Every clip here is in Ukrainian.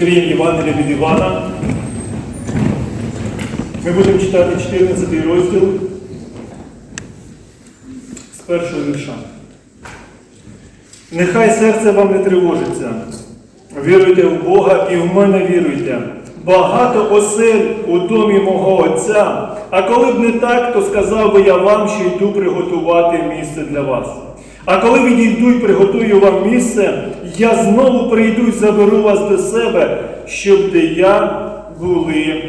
Відкриємо Євангелія від Івана. Ми будемо читати 14 розділ з першого вірша. Нехай серце вам не тривожиться. Віруйте в Бога і в мене віруйте. Багато осель у домі мого Отця. А коли б не так, то сказав би я вам, що йду приготувати місце для вас. А коли відійду і приготую вам місце, я знову прийду і заберу вас до себе, щоб де я були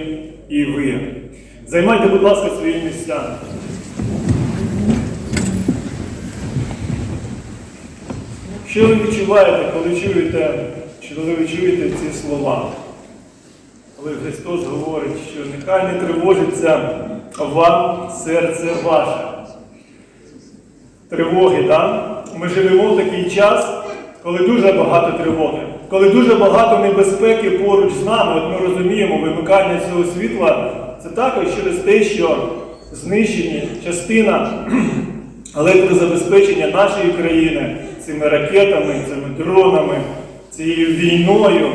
і ви. Займайте, будь ласка, свої місця. Що ви відчуваєте, коли чуєте, коли ви чуєте ці слова? Коли Христос говорить, що нехай не тривожиться вам серце ваше. Тривоги, так? Ми живемо в такий час, коли дуже багато тривоги, коли дуже багато небезпеки поруч з нами. От ми розуміємо, вимикання цього світла це також через те, що знищені частина електрозабезпечення нашої країни цими ракетами, цими дронами, цією війною.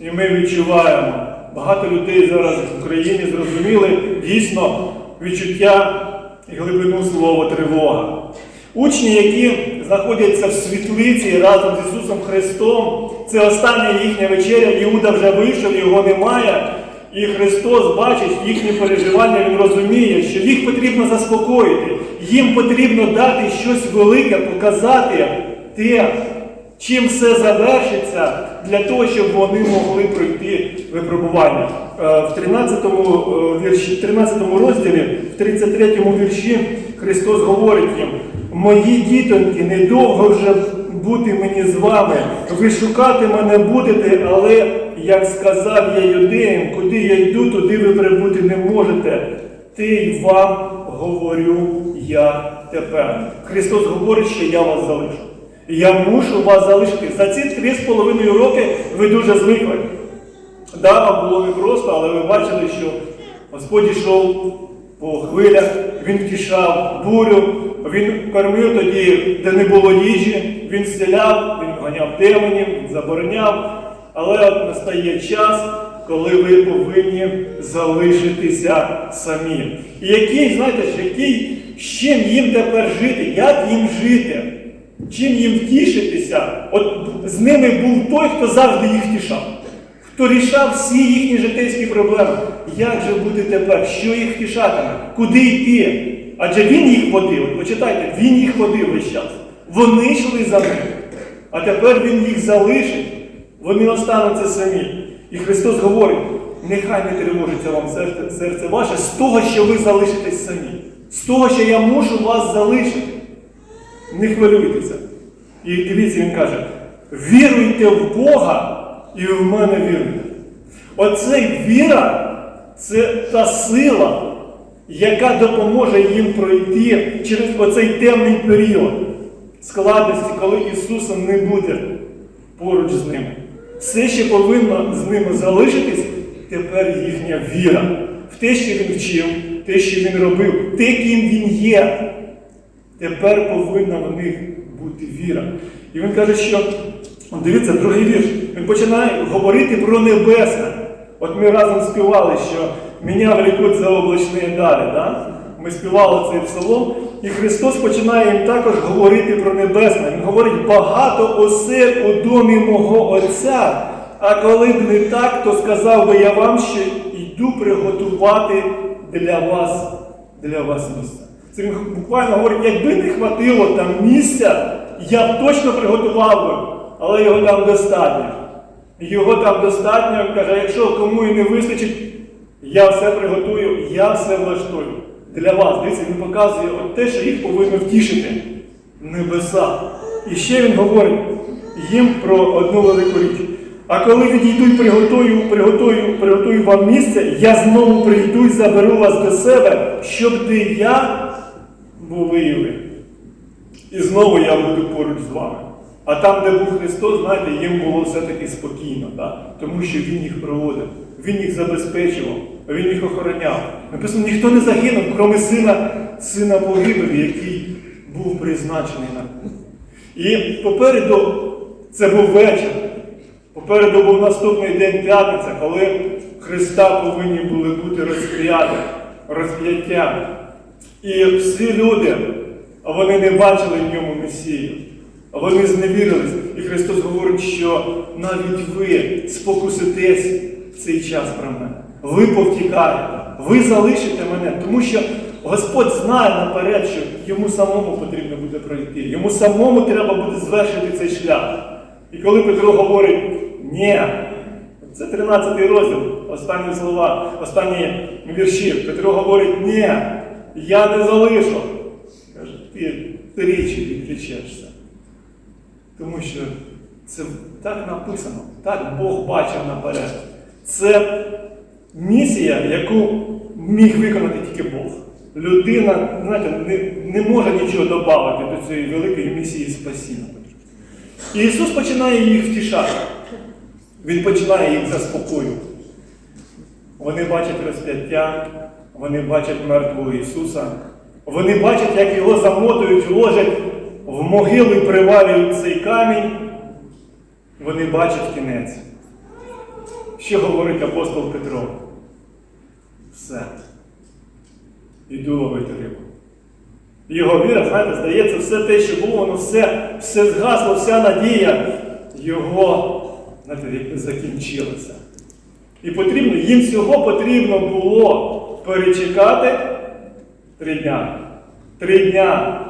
І ми відчуваємо, багато людей зараз в Україні зрозуміли дійсно відчуття і глибину слова тривога. Учні, які знаходяться в світлиці разом з Ісусом Христом, це остання їхня вечеря, Іуда вже вийшов, його немає. І Христос бачить їхні переживання, Він розуміє, що їх потрібно заспокоїти, їм потрібно дати щось велике, показати те, чим все завершиться, для того, щоб вони могли пройти випробування. Е, В 13 вірші, в 13 розділі, в 33 вірші Христос говорить їм, мої дітоньки, недовго вже бути мені з вами. Ви шукати мене будете, але, як сказав я юдеям, куди я йду, туди ви прибути не можете. Ти й вам говорю я тепер. Христос говорить, що я вас залишу. Я мушу вас залишити. За ці три з половиною роки ви дуже звикли. Да, вам було непросто, але ви бачили, що Господь йшов по хвилях, він втішав бурю, він кормив тоді, де не було їжі, він зціляв, він ганяв демонів, забороняв. Але от настає час, коли ви повинні залишитися самі. І який, знаєте, який, з чим їм тепер жити, як їм жити? Чим їм втішитися? От з ними був той, хто завжди їх втішав, хто рішав всі їхні житейські проблеми. Як же бути тепер? Що їх втішатиме? Куди йти? Адже він їх водив. Почитайте, він їх водив весь час. Вони йшли за ним. А тепер він їх залишить. Вони остануться самі. І Христос говорить: нехай не тривожиться вам серце, серце ваше з того, що ви залишитесь самі, з того, що я мушу вас залишити. Не хвилюйтеся. І дивіться, він каже: віруйте в Бога і в мене віруйте. Оцей віра це та сила, яка допоможе їм пройти через оцей темний період складності, коли Ісуса не буде поруч з ними. Все, що повинно з ними залишитись, тепер їхня віра в те, що він вчив, те, що він робив, те, ким він є. Тепер повинна в них бути віра. І він каже, що дивіться, другий вірш. Він починає говорити про небесне. От ми разом співали, що мене влекуть за облачні далі. Да? Ми співали цей псалом, і Христос починає їм також говорити про небесне. Він говорить, багато осель у домі мого Отця. А коли б не так, то сказав би я вам, що йду приготувати для вас, для вас місце. Це він буквально говорить, якби не хватило там місця, я б точно приготував би, але його там достатньо. Його там достатньо, каже, якщо кому і не вистачить, я все приготую, я все влаштую для вас. Дивіться, він показує от те, що їх повинно втішити небеса. І ще він говорить їм про одну велику річ. А коли відійду і приготую, приготую, приготую вам місце, я знову прийду і заберу вас до себе, щоб де я були і. І знову я буду поруч з вами. А там, де був Христос, знаєте, їм було все-таки спокійно, да? тому що Він їх проводив, Він їх забезпечував, Він їх охороняв. Написано, ніхто не загинув, крім сина, сина погибелі, який був призначений на І попереду це був вечір. Попереду був наступний день п'ятниця, коли Христа повинні були бути розп'яті, розп'яття. І всі люди, вони не бачили в ньому Месію. Вони зневірились. І Христос говорить, що навіть ви спокуситесь в цей час про мене. Ви повтікаєте, ви залишите мене, тому що Господь знає наперед, що йому самому потрібно буде пройти. Йому самому треба буде звершити цей шлях. І коли Петро говорить, ні, це 13 розділ, останні слова, останні вірші. Петро говорить, ні, я не залишу. Каже, ти тричі відречешся. Тому що це так написано, так Бог бачив наперед. Це місія, яку міг виконати тільки Бог. Людина, знаєте, не, не може нічого додати до цієї великої місії спасіння. І Ісус починає їх втішати. Він починає їх заспокоювати. Вони бачать розп'яття, вони бачать мертвого Ісуса, вони бачать, як його замотують, ложать в могилу привалюють цей камінь. Вони бачать кінець. Що говорить апостол Петро? Все. Іду ловити рибу. Його віра, знаєте, здається, все те, що було, воно все, все згасло, вся надія його знаєте, закінчилася. І потрібно, їм всього потрібно було перечекати три дня. Три дня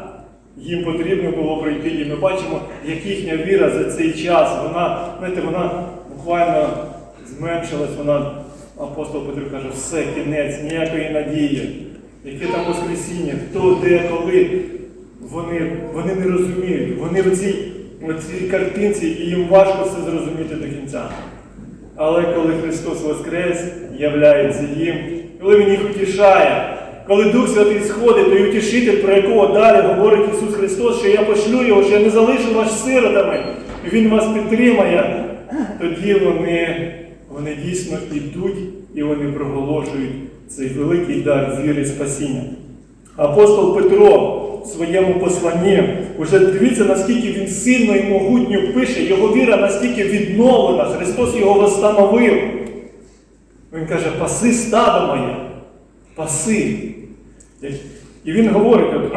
їм потрібно було пройти. І ми бачимо, як їхня віра за цей час, вона, знаєте, вона буквально зменшилась, вона, апостол Петро каже, все, кінець, ніякої надії. Яке там Воскресіння, хто, де, коли. Вони, вони не розуміють. Вони в цій, в цій картинці, і їм важко все зрозуміти до кінця. Але коли Христос Воскрес, являється їм, коли Він їх утішає, коли Дух Святий сходить, той утішитель, про якого далі говорить Ісус Христос, що я пошлю його, що я не залишу вас сиротами, і Він вас підтримає, тоді вони, вони дійсно йдуть і вони проголошують цей великий дар віри і спасіння. Апостол Петро в своєму посланні, уже дивіться, наскільки він сильно і могутньо пише, його віра настільки відновлена, Христос його встановив. Він каже, паси стадо моє, паси. І він говорить,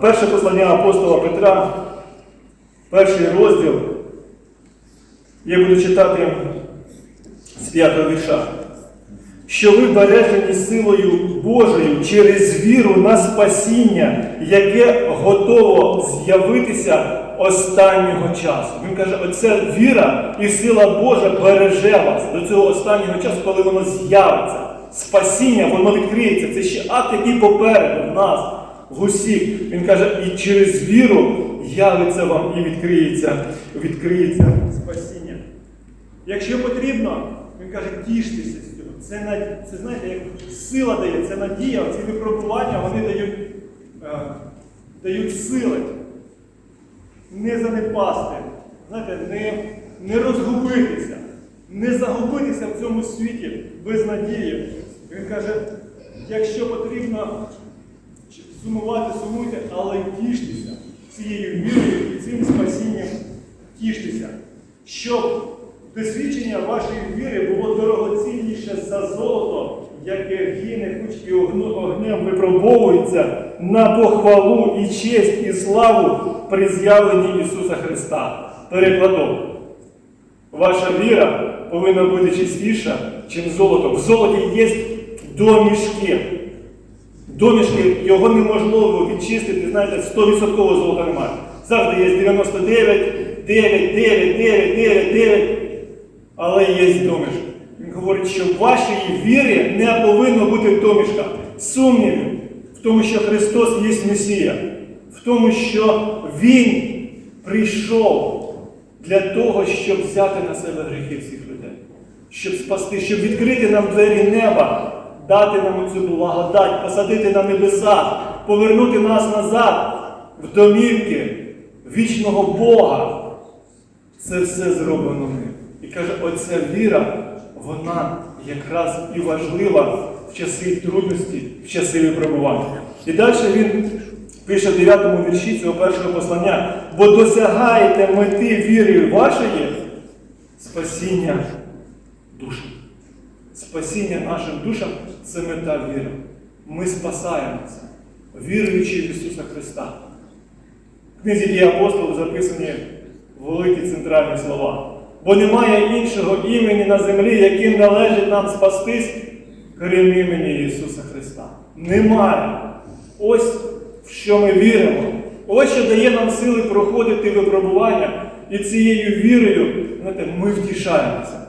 перше послання апостола Петра, перший розділ, я буду читати з п'ятого вірша що ви бережені силою Божою через віру на спасіння, яке готово з'явитися останнього часу. Він каже, оця віра і сила Божа береже вас до цього останнього часу, коли воно з'явиться. Спасіння, воно відкриється. Це ще акт, який попереду в нас, в усіх. Він каже, і через віру явиться вам і відкриється, відкриється спасіння. Якщо потрібно, він каже, тіштеся з цього. Це, це знаєте, як сила дає, це надія, ці випробування вони дають, е, дають сили. Не занепасти, знаєте, не, не розгубитися, не загубитися в цьому світі без надії. Він каже, якщо потрібно сумувати, сумуйте, але тіштеся цією вірою і цим спасінням тіштеся, щоб досвідчення вашої віри було дорогоцінніше за золото, яке гине хоч і огнем випробовується на похвалу і честь і славу при з'явленні Ісуса Христа. Перекладом. Ваша віра повинна бути чистіша, чим золото. В золоті є домішки. Домішки його неможливо відчистити, знаєте, 100% золота немає. Завжди є 99, 9, 9, 9, 9, 9, але є домішки. Він говорить, що в вашій вірі не повинно бути домішка. Сумнівів в тому, що Христос є Месія, в тому, що Він прийшов для того, щоб взяти на себе гріхи всіх людей, щоб спасти, щоб відкрити нам двері неба, дати нам цю благодать, посадити на небеса, повернути нас назад в домівки вічного Бога. Це все зроблено ним. І каже, оця віра, вона якраз і важлива в часи трудності, в часи випробування. І далі він пише в 9 вірші цього першого послання, бо досягаєте мети віри вашої спасіння душам. Спасіння нашим душам це мета віри. Ми спасаємося, віруючи в Ісуса Христа. В книзі дії апостолів записані великі центральні слова. Бо немає іншого імені на землі, яким належить нам спастись, крім імені Ісуса Христа. Немає. Ось в що ми віримо. Ось що дає нам сили проходити випробування. І цією вірою знаєте, ми втішаємося.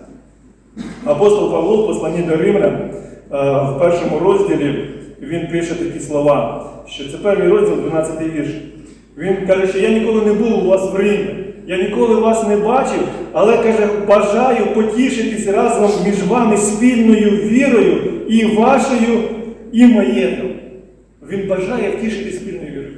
Апостол Павло в посланні до Римлян е, в першому розділі він пише такі слова, що це перший розділ, 12 вірш. Він каже, що я ніколи не був у вас в Римі, я ніколи вас не бачив, але каже, бажаю потішитись разом між вами спільною вірою і вашою, і моєю. Він бажає втішитись спільною вірою.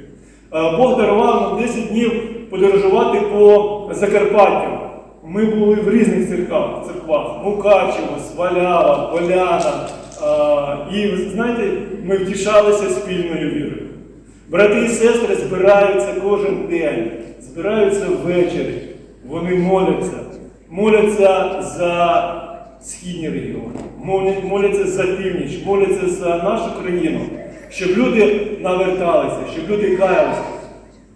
Е, Бог дарував нам 10 днів подорожувати по Закарпаттю. Ми були в різних церквах, церквах Мукачево, Свалява, Поляна. І знаєте, ми втішалися спільною вірою. Брати і сестри збираються кожен день, збираються ввечері. Вони моляться, моляться за східні регіони, моляться за північ, моляться за нашу країну, щоб люди наверталися, щоб люди каялися,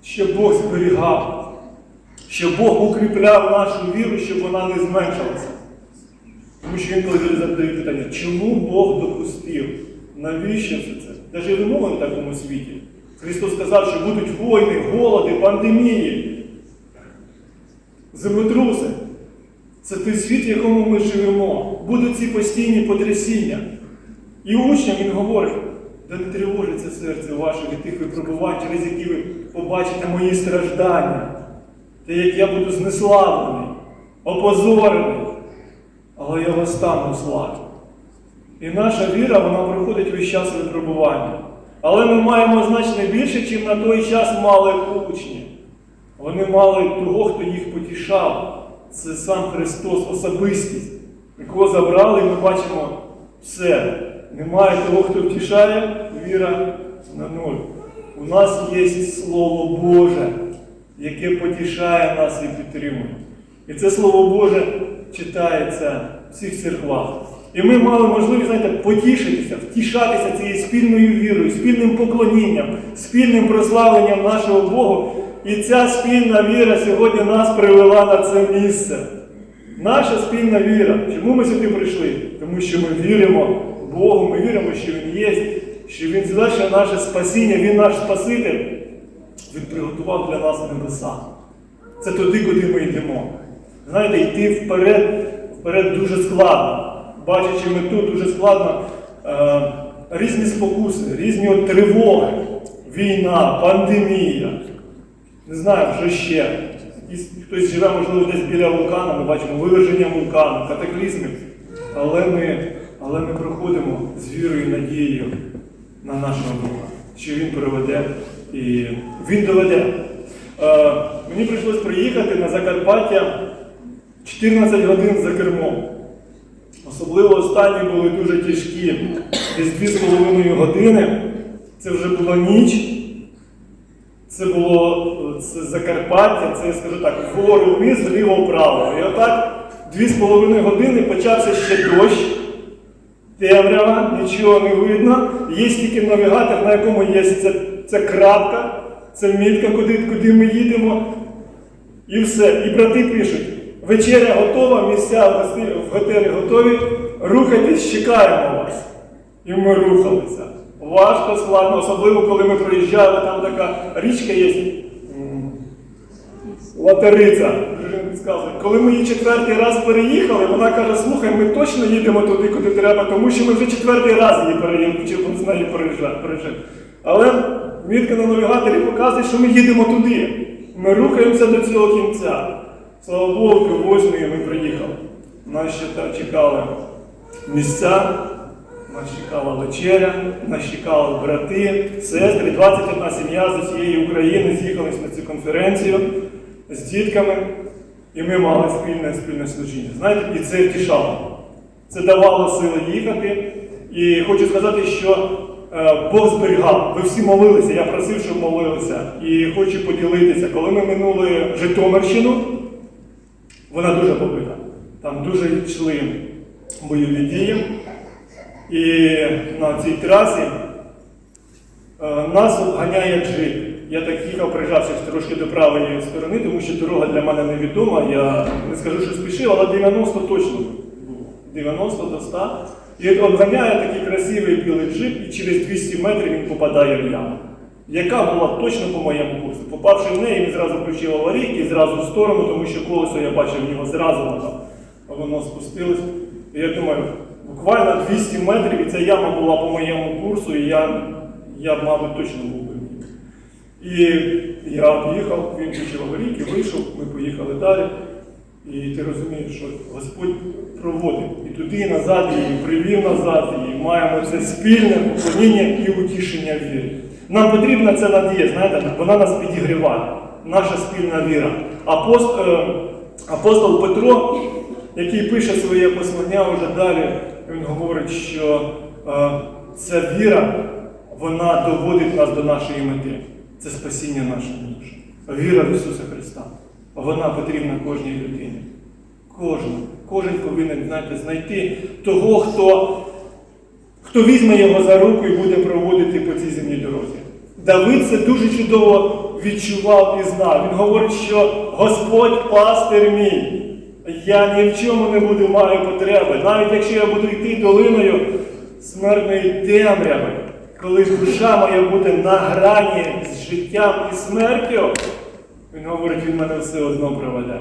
щоб Бог зберігав щоб Бог укріпляв нашу віру, щоб вона не зменшилася. Тому що інколи люди задають питання, чому Бог допустив? Навіщо все це? Та живемо ми в такому світі. Христос сказав, що будуть війни, голоди, пандемії, землетруси. Це той світ, в якому ми живемо. Будуть ці постійні потрясіння. І учням він говорить, да не тривожиться серце ваше від тих випробувань, через які ви побачите мої страждання. Те, як я буду знеславлений, опозорений, але я вас стану у славі. І наша віра, вона проходить весь час випробування. Але ми маємо значно більше, ніж на той час мали учні. Вони мали того, хто їх потішав. Це сам Христос, особистість, якого забрали, і ми бачимо все. Немає того, хто втішає, віра на нуль. У нас є Слово Боже яке потішає нас і підтримує. І це Слово Боже читається в всіх церквах. І ми мали можливість, знаєте, потішитися, втішатися цією спільною вірою, спільним поклонінням, спільним прославленням нашого Богу. І ця спільна віра сьогодні нас привела на це місце. Наша спільна віра. Чому ми сюди прийшли? Тому що ми віримо в Богу, ми віримо, що Він є, що Він звершує наше спасіння, Він наш Спаситель. Він приготував для нас небеса. Це туди, куди ми йдемо. Знаєте, йти вперед, вперед дуже складно. Бачачи мету, дуже складно е, різні спокуси, різні от тривоги, війна, пандемія. Не знаю, що ще. Хтось живе, можливо, десь біля вулкана, ми бачимо виверження вулкану, катаклізми. Але ми, але ми проходимо з вірою і надією на нашого Бога, що Він проведе і Він доведе. Е, мені прийшлось приїхати на Закарпаття 14 годин за кермом. Особливо останні були дуже тяжкі, десь 2,5 години. Це вже була ніч. Це було це Закарпаття, це скажу так, вгору вниз, вліво вправо. І отак 2,5 години почався ще дощ, темрява, нічого не видно. Є тільки навігатор, на якому є ця, ця крапка, це мітка, куди, куди ми їдемо. І все. І брати пишуть, вечеря готова, місця в готелі готові, рухайтесь, чекаємо вас. І ми рухалися. Важко, складно, особливо коли ми проїжджали, там така річка є. Латериця. Коли ми її четвертий раз переїхали, вона каже, слухай, ми точно їдемо туди, куди треба, тому що ми вже четвертий раз її переїхали, чи з нею переїжджали. Але мітка на навігаторі показує, що ми їдемо туди. Ми рухаємося до цього кінця. Слава Богу, восьмої ми приїхали. Нас ще так чекали місця, нас чекала вечеря, нас чекали брати, сестри, 21 сім'я з усієї України з'їхались на цю конференцію з дітками, і ми мали спільне спільне служіння. Знаєте, і це втішало. Це давало сили їхати. І хочу сказати, що Бог зберігав. Ви всі молилися, я просив, щоб молилися. І хочу поділитися, коли ми минули Житомирщину, вона дуже побита. Там дуже йшли бойові дії. І на цій трасі е, нас обганяє джип. Я так їхав, прижавшись трошки до правої сторони, тому що дорога для мене невідома. Я не скажу, що спішив, але 90 точно було. 90 до 100. І от обганяє такий красивий білий джип, і через 200 метрів він попадає в яму. Яка була точно по моєму курсу. Попавши в неї, він зразу включив аварійки і зразу в сторону, тому що колесо я бачив в нього зразу воно, воно спустилось. І я думаю, буквально 200 метрів, і ця яма була по моєму курсу, і я, я мабуть, точно був би. І я об'їхав, він включив аварійки, вийшов, ми поїхали далі. І ти розумієш, що Господь проводить і туди, і назад, і привів назад, і маємо це спільне поклоніння і утішення вірі. Нам потрібна ця надія, знаєте, вона нас підігріває, наша спільна віра. Апост, е, апостол Петро, який пише своє послання вже далі, він говорить, що е, ця віра, вона доводить нас до нашої мети. Це спасіння нашої душі. Віра в Ісуса Христа. Вона потрібна кожній людині. Кожен. Кожен повинен знаєте, знайти того, хто, хто візьме його за руку і буде проводити по цій земній дорозі. Давид це дуже чудово відчував і знав. Він говорить, що Господь пастир мій. Я ні в чому не буду маю потреби. Навіть якщо я буду йти долиною смертної темряви, коли душа моя буде на грані з життям і смертю, він говорить, він мене все одно проведе.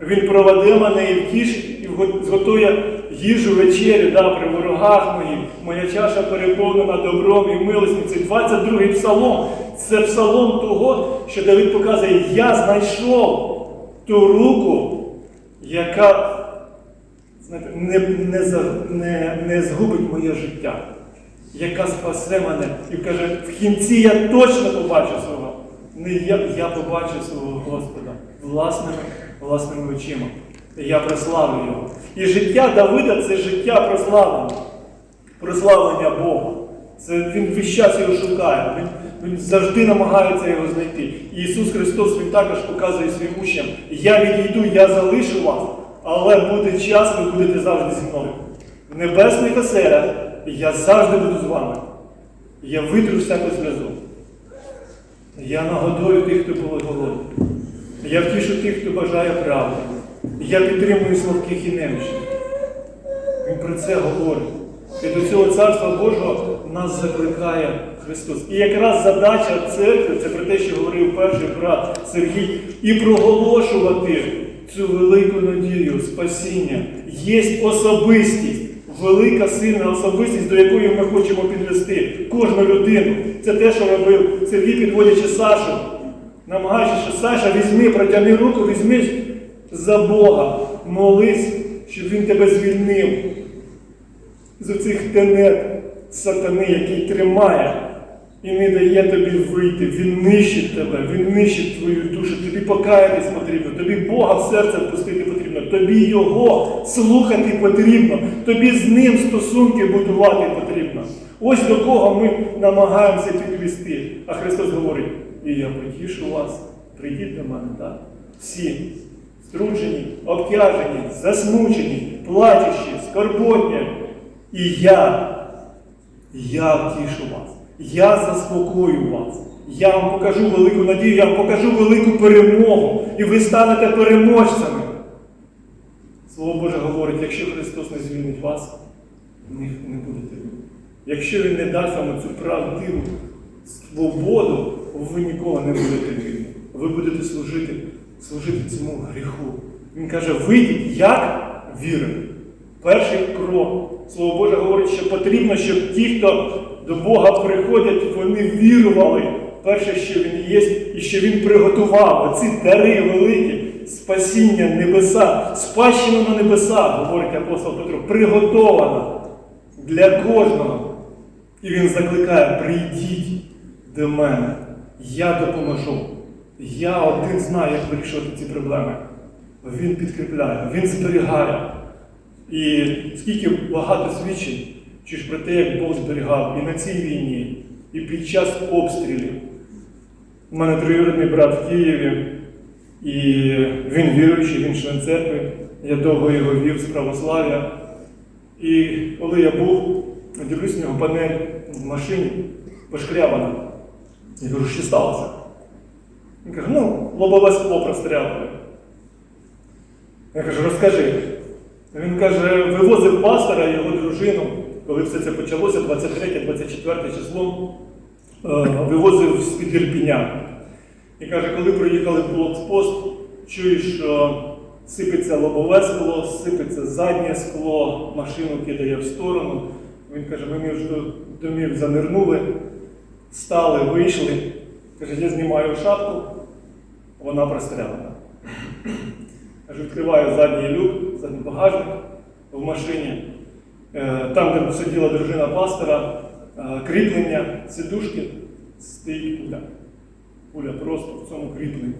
Він проведе мене і втішить, і зготує їжу вечерю да, при ворогах моїх. Моя чаша переповнена добром і милостю. Це 22-й псалом. Це псалом того, що Давид показує, я знайшов ту руку, яка знаєте, не, не, не, не згубить моє життя, яка спасе мене. І каже, в кінці я точно побачу. Не я, я побачив свого Господа власними, власними очима. Я прославлю його. І життя Давида це життя прославлення, прославлення Бога. Це він весь час його шукає. Він, він завжди намагається його знайти. І Ісус Христос Він також показує своїм учням: я відійду, я залишу вас, але буде час, ви будете завжди зі мною. В небесних оселях я завжди буду з вами. Я витру всяку сльозу. Я нагодую тих, хто були голодні. Я втішу тих, хто бажає правди. Я підтримую слабких і немічних. Він про це говорить. І до цього царства Божого нас закликає Христос. І якраз задача церкви це про те, що говорив перший брат Сергій, і проголошувати цю велику надію, спасіння. Є особистість, велика сильна особистість, до якої ми хочемо підвести кожну людину. Це те, що робив Сергій, підводячи Сашу, намагаючись, Саша, візьми, протягни руку, візьми за Бога, молись, щоб він тебе звільнив з оцих тенет сатани, який тримає і не дає тобі вийти. Він нищить тебе, він нищить твою душу. Тобі покаятись потрібно, тобі Бога в серце впустити тобі Його слухати потрібно, тобі з ним стосунки будувати потрібно. Ось до кого ми намагаємося підвести. А Христос говорить, і я потішу вас, прийдіть до мене, так? Всі струджені, обтяжені, засмучені, плачущі, скорботні. І я, я втішу вас, я заспокою вас. Я вам покажу велику надію, я вам покажу велику перемогу, і ви станете переможцями. Слово Боже говорить, якщо Христос не звільнить вас, не, не будете ви. Якщо Він не дасть вам цю правдиву свободу, ви ніколи не будете вільні. Ви будете служити, служити цьому гріху. Він каже, вийдіть як вірили. Перший крок. Слово Боже говорить, що потрібно, щоб ті, хто до Бога приходять, вони вірували. Перше, що Він є, і що Він приготував оці дари великі, спасіння небеса, спадщину на небесах, говорить апостол Петро, приготована для кожного. І він закликає: прийдіть до мене, я допоможу. Я один знаю, як вирішувати ці проблеми. Він підкріпляє, він зберігає. І скільки багато свідчень чи ж про те, як Бог зберігав і на цій війні, і під час обстрілів. У мене троюрідний брат в Києві, і він віруючий, він член церкви. Я довго його вів з православ'я. І коли я був, дивлюсь, у нього панель в машині пошкрябана. Я кажу, що сталося? Він каже, ну, лобове скло прострялили. Я кажу, розкажи. Він каже, вивозив пастора і його дружину, коли все це почалося, 23-24 число, е, вивозив з-під Ірпіня. І каже, коли приїхали в блокпост, чуєш, що сипеться лобове скло, сипеться заднє скло, машину кидає в сторону. Він каже, ми між домів занирнули, стали, вийшли. Каже, я знімаю шапку, вона прострелена. Каже, відкриваю задній люк, задній багажник в машині. Е, Там, де сиділа дружина пастора, е, кріплення, сидушки, стоїть пуля. Пуля просто в цьому кріпленні.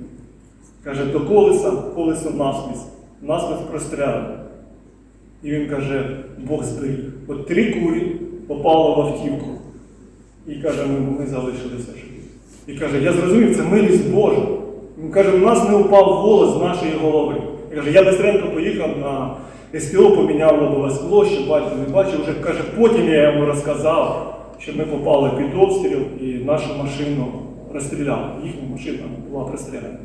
Каже, до колеса, колесо насмісь, насмісь прострелено. І він каже, Бог зберіг. От три кулі попало в автівку. І каже, ми, ми залишилися живі. І каже, я зрозумів, це милість Божа. Він каже, у нас не упав волос з нашої голови. І каже, я бистренько поїхав на СТО, поміняв лобове скло, що батько не бачив. Вже каже, потім я йому розказав, що ми попали під обстріл і нашу машину розстріляли. Їхня машина була простріляна.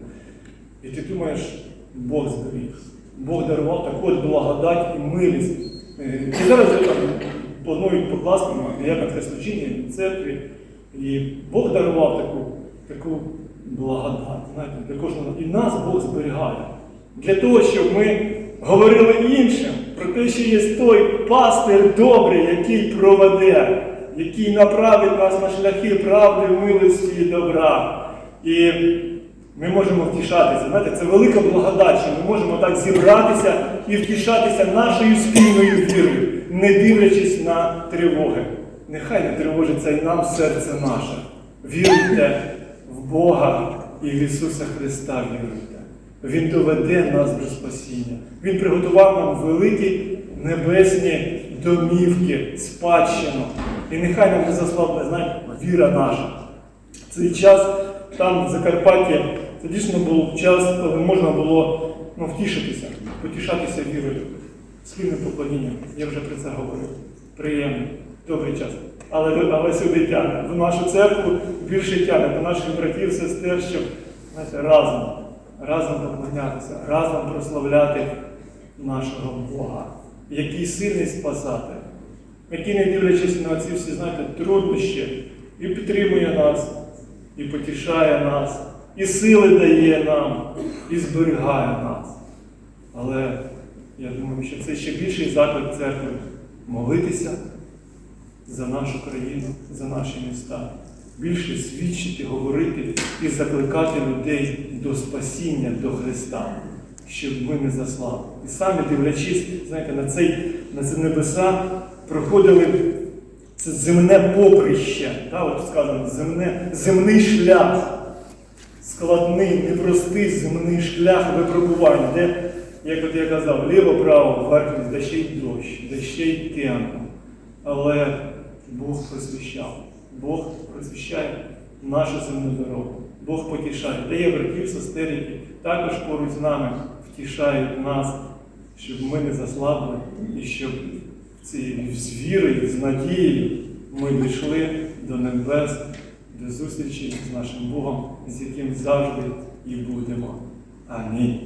І ти думаєш, Бог зберіг. Бог дарував таку благодать і милість. Е, І зараз планують покласти на якось церкві. І Бог дарував таку, таку благодать. Знаєте, для кожного. І нас Бог зберігає. Для того, щоб ми говорили іншим про те, що є той пастир добрий, який проведе, який направить нас на шляхи правди, милості і добра. І ми можемо втішатися. Знаєте, це велика благодать, що ми можемо так зібратися і втішатися нашою спільною вірою, не дивлячись на тривоги. Нехай не тривожиться і нам серце наше. Віруйте в Бога і в Ісуса Христа віруйте. Він доведе нас до спасіння. Він приготував нам великі небесні домівки, спадщину. І нехай нам не заслабне знаєте, віра наша. Цей час там в Закарпатті, це дійсно був час, коли можна було ну, втішитися, потішатися вірою, спільним поклонінням. Я вже про це говорив. Приємний, добрий час. Але, але сюди тягне. В нашу церкву більше тягне, до наших братів, сестер, щоб знаєте, разом, разом поклонятися, разом прославляти нашого Бога, який сильний спасати, який, не дивлячись на ці всі, знаєте, труднощі, і підтримує нас, і потішає нас, і сили дає нам, і зберігає нас. Але я думаю, що це ще більший заклик церкви молитися за нашу країну, за наші міста, більше свідчити, говорити і закликати людей до спасіння, до Христа, щоб ми не заслали. І самі дивлячись, знаєте, на цей, на ці небеса, проходили це земне поприще, та, от сказано, земне, земний шлях, складний, непростий земний шлях випробувань, де, як от я казав, ліво-право, вверх, де ще й дощ, де ще й темно. Але Бог просвіщав, Бог просвіщає нашу земну дорогу. Бог потішає. Дає братів, сестер, які також поруч з нами втішають нас, щоб ми не заслабли і щоб ці- з вірою, з надією ми дійшли до небес, до зустрічі з нашим Богом, з яким завжди і будемо. Амінь.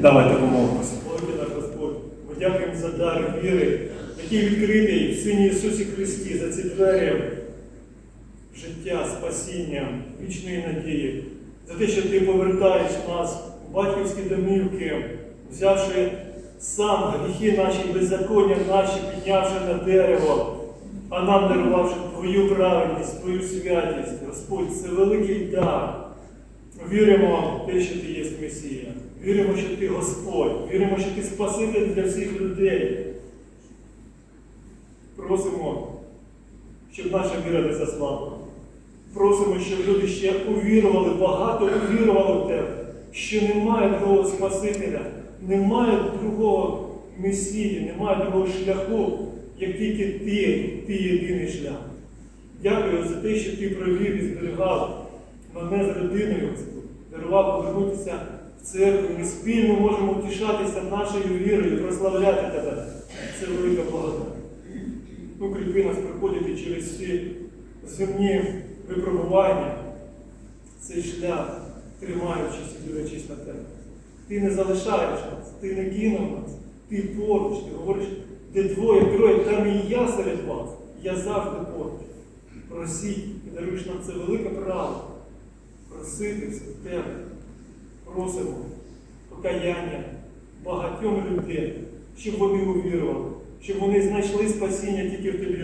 Давайте помолимося. Боже наш Господь, ми дякуємо за дар віри, який відкритий в Сині Ісусі Христі, за ці двері життя, спасіння, вічної надії, за те, що Ти повертаєш нас у батьківські домівки, взявши сам гріхи наші, беззаконня наші, піднявши на дерево, а нам дарувавши Твою праведність, Твою святість. Господь, це великий дар. Віримо в те, що Ти є Месія. Віримо, що Ти Господь. Віримо, що Ти Спаситель для всіх людей. Просимо, щоб наша віра не заслабла. Просимо, щоб люди ще увірували, багато увірували в тебе, що немає другого Спасителя, немає другого Месії, немає другого шляху, як тільки ти, ти єдиний шлях. Дякую за те, що ти провів і зберігав мене з родиною, дарував повернутися в церкви, ми спільно можемо втішатися нашою вірою, прославляти тебе. Це велика благодать. Укріпи нас проходити через всі земні випробування, цей шлях, тримаючись і дивлячись на тебе. Ти не залишаєш нас, ти не кинув нас, ти поруч, ти говориш, де двоє, троє, там і я серед вас. Я завжди поруч. Просіть і даруєш нам це велике право. Просити в тебе. Просимо покаяння багатьом людей, щоб вони увірували, щоб вони знайшли спасіння тільки в тобі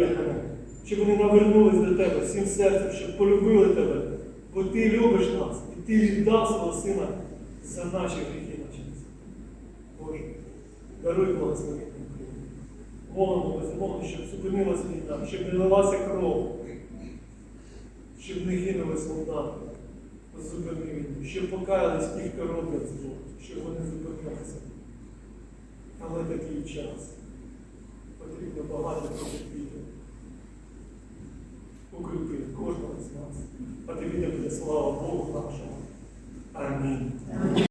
щоб вони навернулись до тебе всім серцем, щоб полюбили тебе, бо ти любиш нас, і ти віддав свого сина за наші гріхи. Боже, даруй благословення Україні. Молимо безумовно, щоб зупинилась війна, щоб не лилася кров, щоб не гинули солдати. Зупини війну, щоб покаялись ті, хто роблять зло, щоб вони зупинилися. Але такий час потрібно багато потерпіти. Укріпи кожного з нас. А тобі буде слава Богу нашому. Амінь.